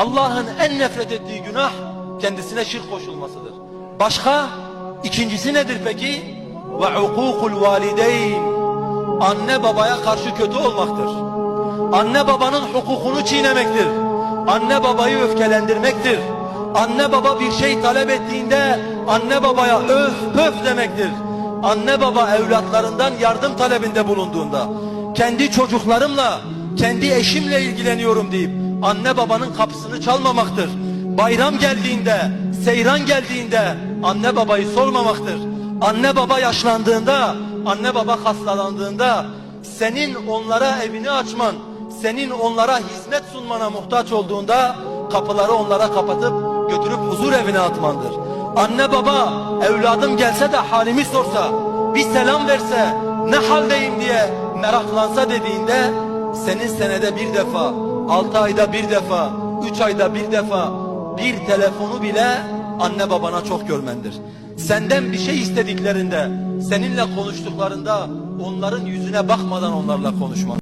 Allah'ın en nefret ettiği günah kendisine şirk koşulmasıdır. Başka? İkincisi nedir peki? Ve hukukul valideyn. Anne babaya karşı kötü olmaktır. Anne babanın hukukunu çiğnemektir. Anne babayı öfkelendirmektir. Anne baba bir şey talep ettiğinde anne babaya öf pöf demektir. Anne baba evlatlarından yardım talebinde bulunduğunda kendi çocuklarımla, kendi eşimle ilgileniyorum deyip anne babanın kapısını çalmamaktır. Bayram geldiğinde, seyran geldiğinde anne babayı sormamaktır. Anne baba yaşlandığında, anne baba hastalandığında senin onlara evini açman, senin onlara hizmet sunmana muhtaç olduğunda kapıları onlara kapatıp götürüp huzur evine atmandır. Anne baba evladım gelse de halimi sorsa, bir selam verse, ne haldeyim diye meraklansa dediğinde senin senede bir defa, altı ayda bir defa, üç ayda bir defa bir telefonu bile anne babana çok görmendir. Senden bir şey istediklerinde, seninle konuştuklarında onların yüzüne bakmadan onlarla konuşman.